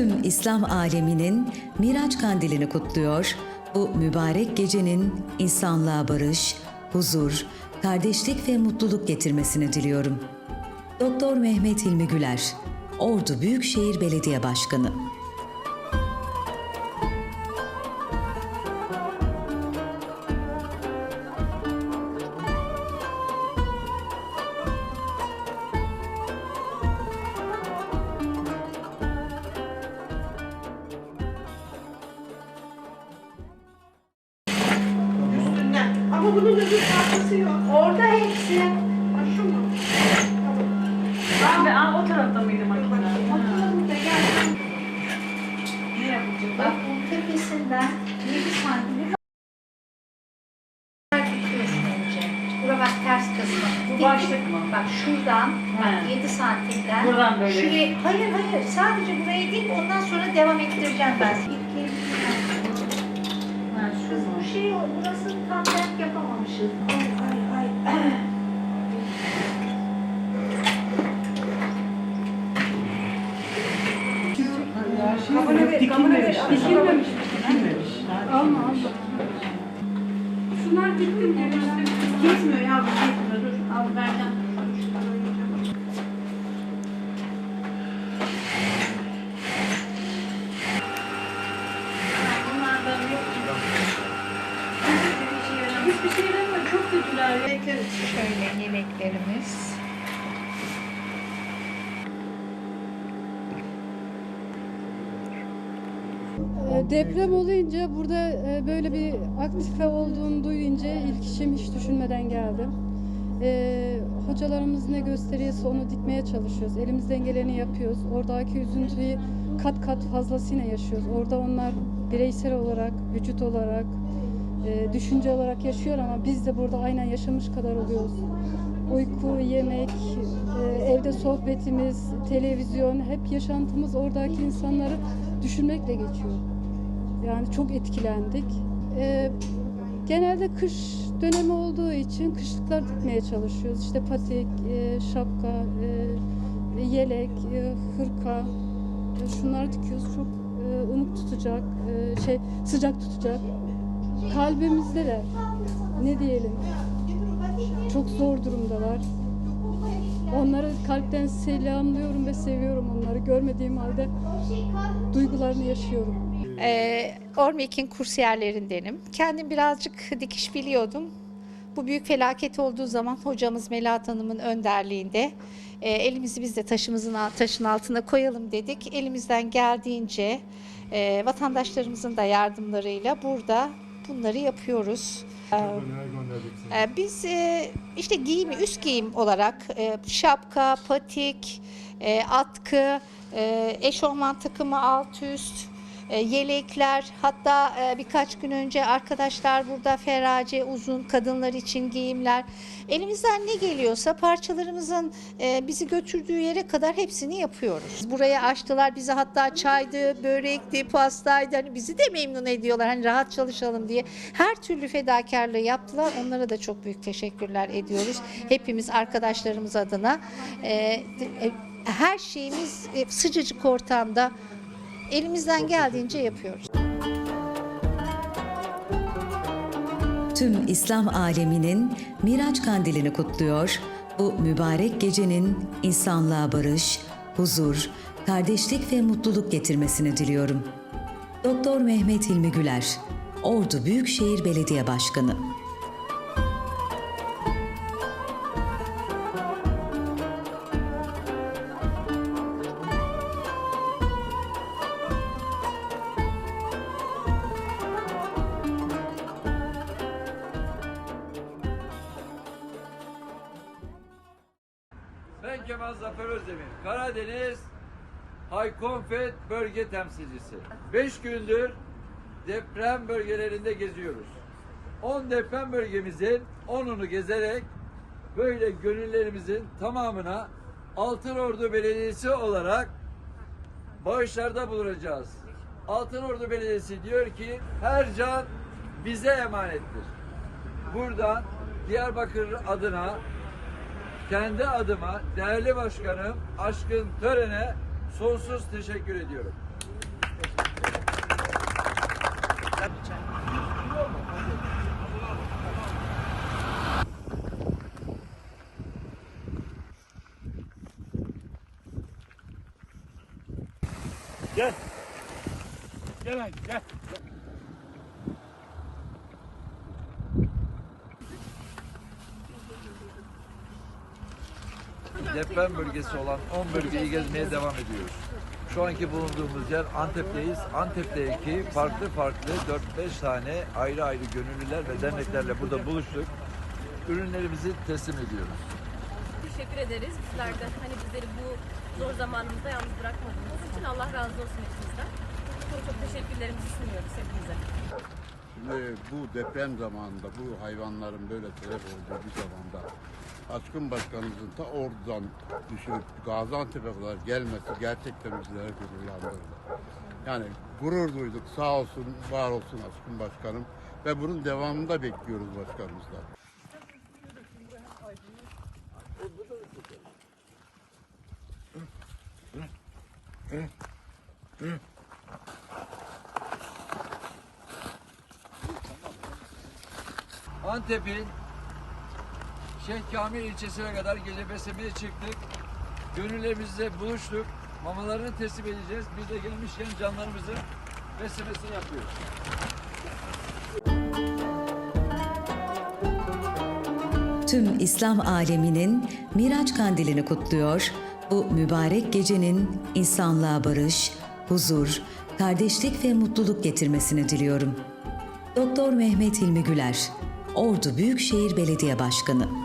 Tüm İslam aleminin Miraç kandilini kutluyor. Bu mübarek gecenin insanlığa barış, huzur, kardeşlik ve mutluluk getirmesini diliyorum. Doktor Mehmet Hilmi Güler, Ordu Büyükşehir Belediye Başkanı. Ama bunun öbür parçası yok. Orada hepsi. Ha, şu mu? Ben de aa, o tarafta mıydı makine? Bakalım da gel. Ne yapacağız? Bak bu tepesinden 7 santim. Bura bak ters kısmı. Bu başlık mı? Bak şuradan bak He. 7 santimden. Buradan böyle. Şuraya, hayır hayır sadece buraya değil ondan sonra devam ettireceğim ben. Mu? bu şey burasını tam denk yapamamışız. Ay ay ay. Kamera ver, kamera ver. Dikilmemiş. Alma, alma. Şunlar gitti mi? Gitmiyor ya bu gitmiyor. Dur al verden. Bunlardan yok. Hiçbir şey yaramıyor. Çok kötüler. Bekleriz şöyle yemeklerimiz. E, Deprem olunca burada e, böyle bir aktife olduğunu duyunca ilk işim hiç düşünmeden geldim. E, hocalarımız ne gösteriyorsa onu dikmeye çalışıyoruz. Elimizden geleni yapıyoruz. Oradaki üzüntüyü kat kat fazlasıyla yaşıyoruz. Orada onlar bireysel olarak, vücut olarak, e, düşünce olarak yaşıyor ama biz de burada aynen yaşamış kadar oluyoruz. Uyku, yemek, e, evde sohbetimiz, televizyon, hep yaşantımız oradaki insanları düşünmekle geçiyor. Yani çok etkilendik. E, genelde kış dönemi olduğu için kışlıklar dikmeye çalışıyoruz. İşte patik, e, şapka, e, yelek, e, hırka, e, şunları dikiyoruz. Çok e, ılık tutacak, e, şey sıcak tutacak. Kalbimizde de ne diyelim çok zor durumdalar. Onları kalpten selamlıyorum ve seviyorum onları. Görmediğim halde duygularını yaşıyorum. Ee, Ormek'in kursiyerlerindenim. Kendim birazcık dikiş biliyordum. Bu büyük felaket olduğu zaman hocamız Melahat Hanım'ın önderliğinde e, elimizi biz de taşımızın taşın altına koyalım dedik. Elimizden geldiğince e, vatandaşlarımızın da yardımlarıyla burada bunları yapıyoruz. Ee, e, Biz e, işte giyim, üst giyim olarak e, şapka, patik, e, atkı, e, eşofman takımı alt üst, yelekler hatta e, birkaç gün önce arkadaşlar burada ferace uzun kadınlar için giyimler elimizden ne geliyorsa parçalarımızın e, bizi götürdüğü yere kadar hepsini yapıyoruz. Buraya açtılar bizi hatta çaydı, börekti, pastaydı hani bizi de memnun ediyorlar hani rahat çalışalım diye. Her türlü fedakarlığı yaptılar. Onlara da çok büyük teşekkürler ediyoruz. Hepimiz arkadaşlarımız adına e, e, her şeyimiz e, sıcacık ortamda elimizden geldiğince yapıyoruz. Tüm İslam aleminin Miraç kandilini kutluyor. Bu mübarek gecenin insanlığa barış, huzur, kardeşlik ve mutluluk getirmesini diliyorum. Doktor Mehmet Hilmi Güler, Ordu Büyükşehir Belediye Başkanı. Ben Kemal Zafer Özdemir. Karadeniz Haykonfet bölge temsilcisi. 5 gündür deprem bölgelerinde geziyoruz. 10 deprem bölgemizin 10'unu gezerek böyle gönüllerimizin tamamına Altınordu Belediyesi olarak bağışlarda bulunacağız. Altınordu Belediyesi diyor ki her can bize emanettir. Buradan Diyarbakır adına kendi adıma değerli başkanım Aşkın Tören'e sonsuz teşekkür ediyorum. Gel. Gel hadi gel. gel. Deprem bölgesi olan 10 bölgeyi gezmeye devam ediyoruz. Şu anki bulunduğumuz yer Antep'teyiz. Antep'teki farklı farklı 4-5 tane ayrı ayrı gönüllüler ve derneklerle burada buluştuk. Ürünlerimizi teslim ediyoruz. Teşekkür ederiz. Bizler de hani bizleri bu zor zamanımızda yalnız bırakmadığınız için Allah razı olsun hepinizden. Çok çok teşekkürlerimizi sunuyoruz hepinize. Şimdi bu deprem zamanında bu hayvanların böyle sebep olduğu bir zamanda Aşkın Başkanımızın ta oradan düşünüp Gaziantep'e kadar gelmesi gerçekten bizleri gururlandırdı. Yani gurur duyduk. Sağ olsun, var olsun Aşkın Başkanım. Ve bunun devamını da bekliyoruz başkanımızdan. Antep'in Şeyh Kamil ilçesine kadar gece beslemeye çıktık. Gönüllerimizle buluştuk. Mamalarını teslim edeceğiz. Biz de gelmişken canlarımızın beslemesini yapıyoruz. Tüm İslam aleminin Miraç kandilini kutluyor. Bu mübarek gecenin insanlığa barış, huzur, kardeşlik ve mutluluk getirmesini diliyorum. Doktor Mehmet Hilmi Güler, Ordu Büyükşehir Belediye Başkanı.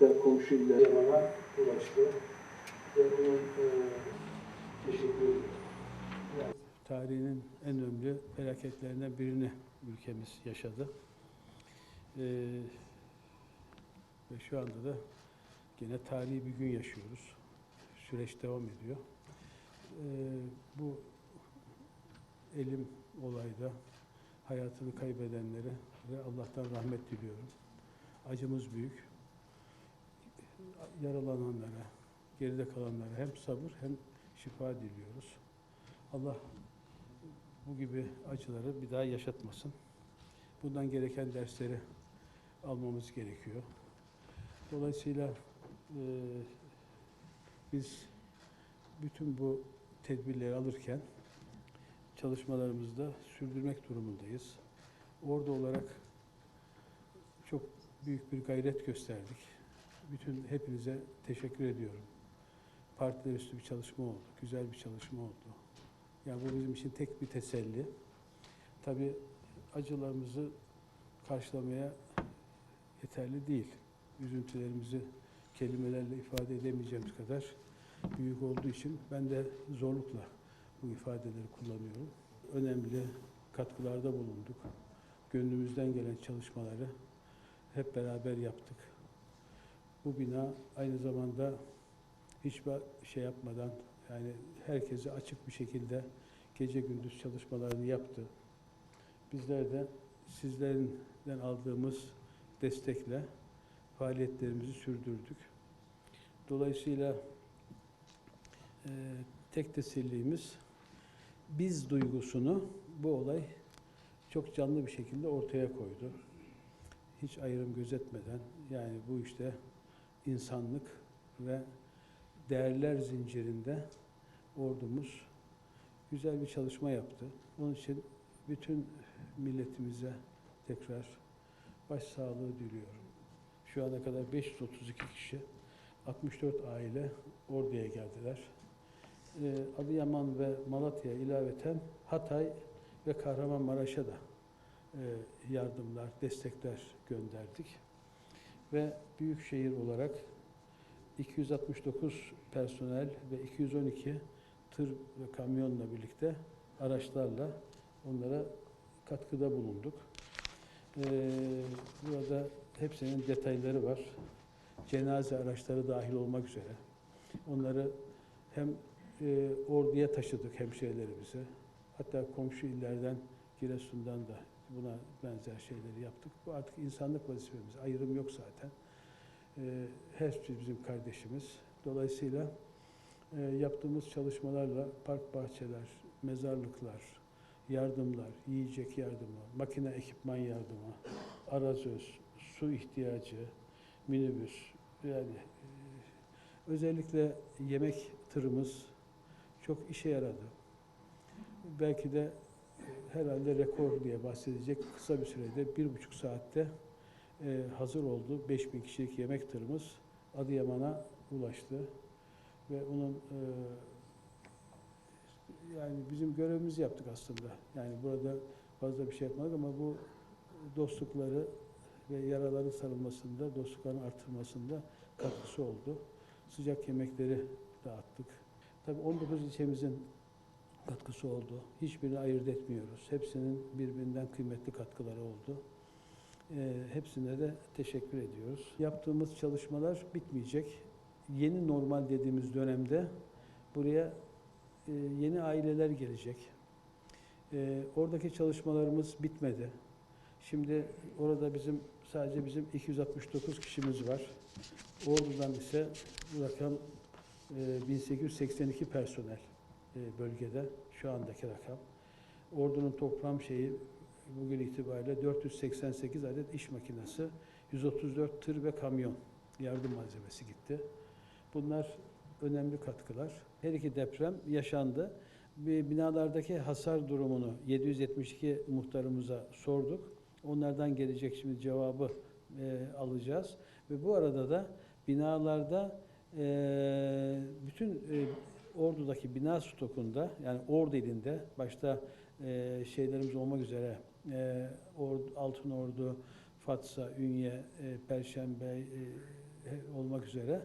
Hatta komşu Yaman'a ulaştı ve bunun e, teşekkür tarihinin en önemli felaketlerinden birini ülkemiz yaşadı. Ee, ve şu anda da gene tarihi bir gün yaşıyoruz. Süreç devam ediyor. Ee, bu elim olayda hayatını kaybedenlere ve Allah'tan rahmet diliyorum. Acımız büyük. Yaralananlara, geride kalanlara hem sabır hem şifa diliyoruz. Allah bu gibi acıları bir daha yaşatmasın. Bundan gereken dersleri almamız gerekiyor. Dolayısıyla e, biz bütün bu tedbirleri alırken çalışmalarımızı da sürdürmek durumundayız. Orada olarak çok büyük bir gayret gösterdik. Bütün hepinize teşekkür ediyorum. Partiler üstü bir çalışma oldu. Güzel bir çalışma oldu. Yani bu bizim için tek bir teselli. Tabii acılarımızı karşılamaya yeterli değil. Üzüntülerimizi kelimelerle ifade edemeyeceğimiz kadar büyük olduğu için ben de zorlukla bu ifadeleri kullanıyorum. Önemli katkılarda bulunduk. Gönlümüzden gelen çalışmaları hep beraber yaptık. Bu bina aynı zamanda hiçbir şey yapmadan yani herkese açık bir şekilde gece gündüz çalışmalarını yaptı. Bizler de sizlerinden aldığımız destekle faaliyetlerimizi sürdürdük. Dolayısıyla e, tek tesellimiz biz duygusunu bu olay çok canlı bir şekilde ortaya koydu. Hiç ayrım gözetmeden yani bu işte insanlık ve değerler zincirinde ordumuz güzel bir çalışma yaptı. Onun için bütün milletimize tekrar başsağlığı diliyorum. Şu ana kadar 532 kişi, 64 aile orduya geldiler. Ee, Adıyaman ve Malatya'ya ilaveten Hatay ve Kahramanmaraş'a da e, yardımlar, destekler gönderdik. Ve büyükşehir olarak 269 personel ve 212 tır ve kamyonla birlikte araçlarla onlara katkıda bulunduk. Ee, burada hepsinin detayları var. Cenaze araçları dahil olmak üzere. Onları hem e, orduya taşıdık hemşehrilerimize. Hatta komşu illerden Giresun'dan da buna benzer şeyleri yaptık. Bu artık insanlık vazifemiz. Ayrım yok zaten. Ee, hepsi bizim kardeşimiz. Dolayısıyla e, yaptığımız çalışmalarla park bahçeler, mezarlıklar, yardımlar, yiyecek yardımı, makine ekipman yardımı, arazöz, su ihtiyacı, minibüs, yani e, özellikle yemek tırımız çok işe yaradı. Belki de e, herhalde rekor diye bahsedecek kısa bir sürede, bir buçuk saatte e, hazır oldu. 5000 kişilik yemek tırımız Adıyaman'a ulaştı ve onun e, yani bizim görevimizi yaptık aslında. Yani burada fazla bir şey yapmadık ama bu dostlukları ve yaraların sarılmasında, dostlukların artırmasında katkısı oldu. Sıcak yemekleri dağıttık. Tabii 19 ilçemizin katkısı oldu. Hiçbirini ayırt etmiyoruz. Hepsinin birbirinden kıymetli katkıları oldu. Ee, hepsine de teşekkür ediyoruz. Yaptığımız çalışmalar bitmeyecek. Yeni normal dediğimiz dönemde buraya e, yeni aileler gelecek. E, oradaki çalışmalarımız bitmedi. Şimdi orada bizim sadece bizim 269 kişimiz var. Ordu'dan ise rakam e, 1882 personel e, bölgede şu andaki rakam. Ordu'nun toplam şeyi bugün itibariyle 488 adet iş makinesi, 134 tır ve kamyon yardım malzemesi gitti. Bunlar önemli katkılar. Her iki deprem yaşandı. Binalardaki hasar durumunu 772 muhtarımıza sorduk. Onlardan gelecek şimdi cevabı e, alacağız. Ve bu arada da binalarda e, bütün e, Ordu'daki bina stokunda yani Ordu ilinde başta e, şeylerimiz olmak üzere e, Ordu, Altın Ordu, Fatsa, Ünye, e, Perşembe e, olmak üzere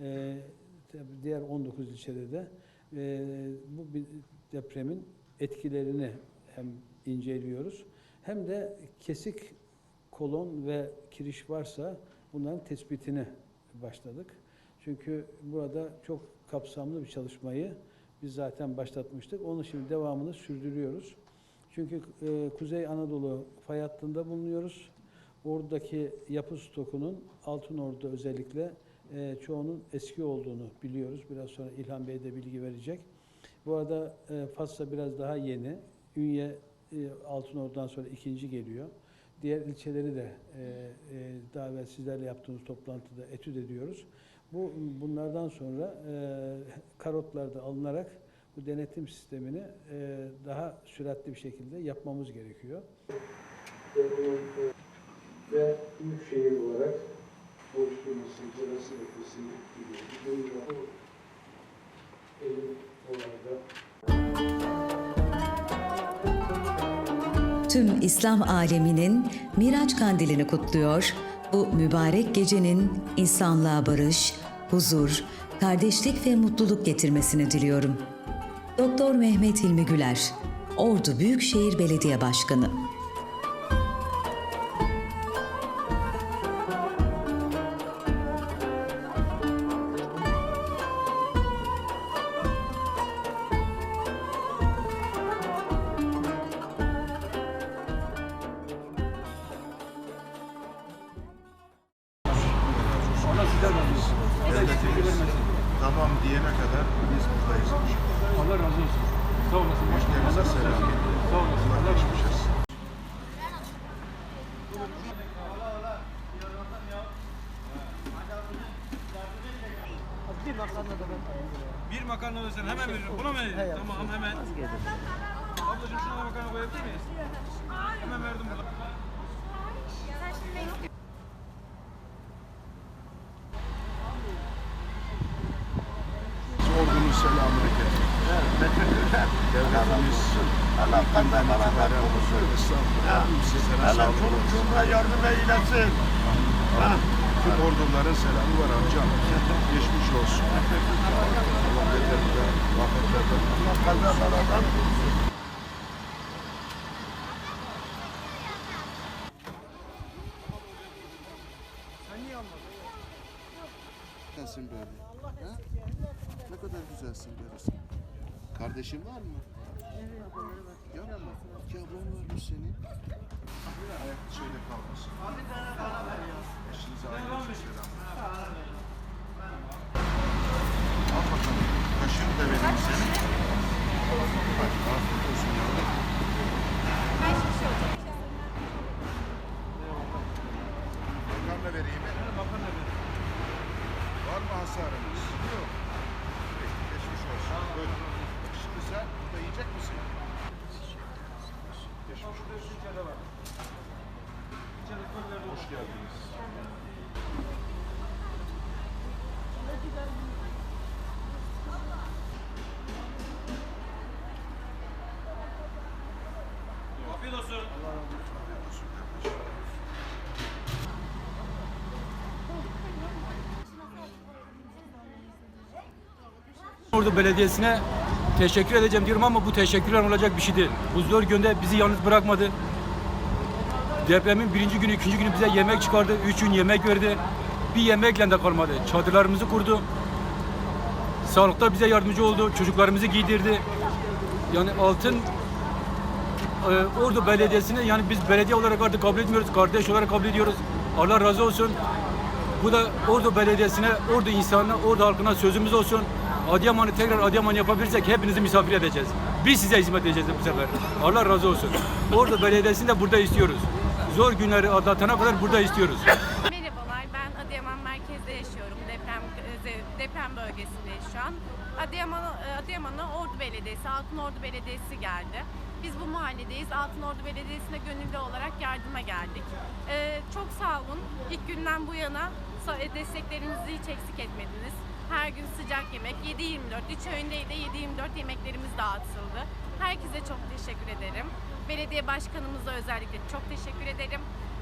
e, diğer 19 ilçede de e, bu depremin etkilerini hem inceliyoruz hem de kesik kolon ve kiriş varsa bunların tespitine başladık. Çünkü burada çok kapsamlı bir çalışmayı biz zaten başlatmıştık. Onun şimdi devamını sürdürüyoruz. Çünkü e, Kuzey Anadolu fay hattında bulunuyoruz. Oradaki yapı stokunun Altın Ordu özellikle e, çoğunun eski olduğunu biliyoruz. Biraz sonra İlhan Bey de bilgi verecek. Bu arada e, Fas'ta biraz daha yeni. Ünye e, Altın Ordu'dan sonra ikinci geliyor. Diğer ilçeleri de e, e, daha evvel sizlerle yaptığımız toplantıda etüt ediyoruz. Bu bunlardan sonra e, karotlar da alınarak bu denetim sistemini e, daha süratli bir şekilde yapmamız gerekiyor. Ve bunun ve büyükşehir olarak oluşturması, cerası nefesi gibi bu Tüm İslam aleminin Miraç kandilini kutluyor. Bu mübarek gecenin insanlığa barış, huzur, kardeşlik ve mutluluk getirmesini diliyorum. Doktor Mehmet Hilmi Güler, Ordu Büyükşehir Belediye Başkanı. Versen hemen veririm. Buna mı veririm? Tamam hemen. Ablacığım şuna makarna koyabilir miyiz? Hemen verdim burada. Ordunun selamını getir. Devletimiz Allah kaza beraber korusun. Allah çoluk çocuğa yardım eylesin. Tüm orduların selamı var amcam. Geçmiş olsun. Allah beterinden, afetlerden Allah kaza beraber korusun. Güzelsin böyle. Ha? Ne kadar güzelsin böylesin. Kardeşin var mı? Evet, Yok mu? İki ablan varmış senin. Ayak şeyde kalmasın. Eşinize ailenize selam. Al bakalım. Kaşığını da vereyim senin. Hadi afiyet olsun yavrum. Makarna vereyim mi? Makarna vereyim. Var mı hasarınız? Yok. Peki, geçmiş olsun. Buyurun. Şimdi sen burada yiyecek misin? Geçmiş olsun. Hoş geldiniz. Afiyet olsun. Allah razı olsun kardeşim. Ordu Belediyesi'ne teşekkür edeceğim diyorum ama bu teşekkürler olacak bir şey değil. Bu zor günde bizi yalnız bırakmadı. Depremin birinci günü, ikinci günü bize yemek çıkardı. Üç gün yemek verdi. Bir yemekle de kalmadı. Çadırlarımızı kurdu. Sağlıkta bize yardımcı oldu. Çocuklarımızı giydirdi. Yani altın e, Ordu Belediyesi'ni yani biz belediye olarak artık kabul etmiyoruz. Kardeş olarak kabul ediyoruz. Allah razı olsun. Bu da Ordu Belediyesi'ne, Ordu insanına, Ordu halkına sözümüz olsun. Adıyaman'ı tekrar Adıyaman yapabilirsek hepinizi misafir edeceğiz. Biz size hizmet edeceğiz bu sefer. Allah razı olsun. Ordu Belediyesi'ni de burada istiyoruz. Zor günleri atlatana kadar burada istiyoruz. Merhabalar, ben Adıyaman merkezde yaşıyorum. Deprem e, deprem bölgesindeyiz şu an. Adıyaman, e, Adıyaman'a Ordu Belediyesi, Altınordu Belediyesi geldi. Biz bu mahalledeyiz. Altınordu Belediyesi'ne gönüllü olarak yardıma geldik. E, çok sağ olun. İlk günden bu yana desteklerinizi hiç eksik etmediniz. Sıcak yemek, 7-24, üç öğünde de 7-24 yemeklerimiz dağıtıldı. Herkese çok teşekkür ederim. Belediye başkanımıza özellikle çok teşekkür ederim.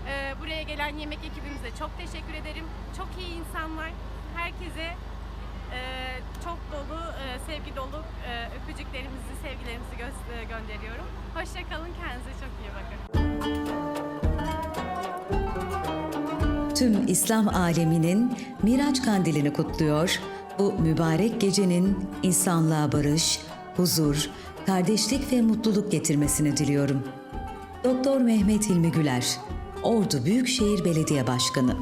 Ee, buraya gelen yemek ekibimize çok teşekkür ederim. Çok iyi insanlar. Herkese e, çok dolu, e, sevgi dolu e, öpücüklerimizi, sevgilerimizi gö- e, gönderiyorum. Hoşçakalın, kendinize çok iyi bakın. Tüm İslam aleminin Miraç Kandilini kutluyor. Bu mübarek gecenin insanlığa barış, huzur, kardeşlik ve mutluluk getirmesini diliyorum. Doktor Mehmet Hilmi Güler, Ordu Büyükşehir Belediye Başkanı.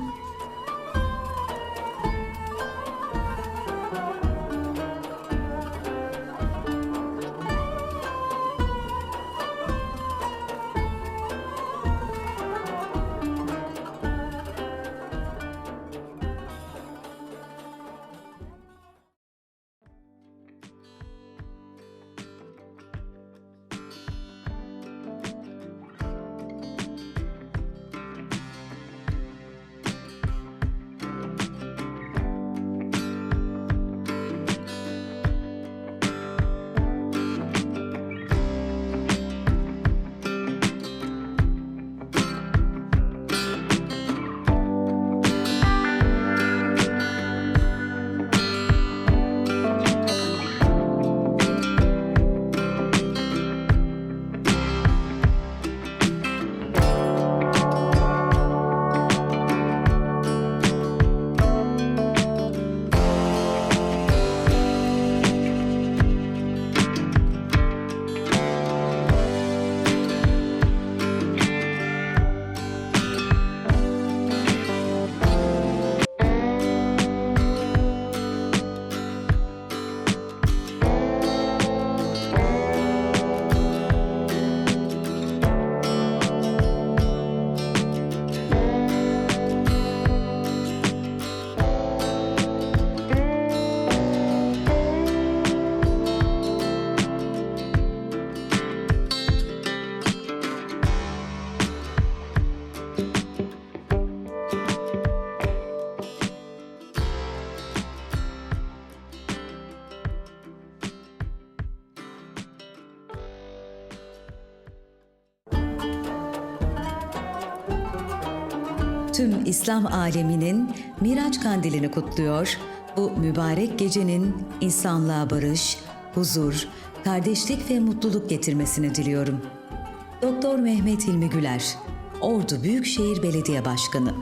Tüm İslam aleminin Miraç kandilini kutluyor. Bu mübarek gecenin insanlığa barış, huzur, kardeşlik ve mutluluk getirmesini diliyorum. Doktor Mehmet Hilmi Güler, Ordu Büyükşehir Belediye Başkanı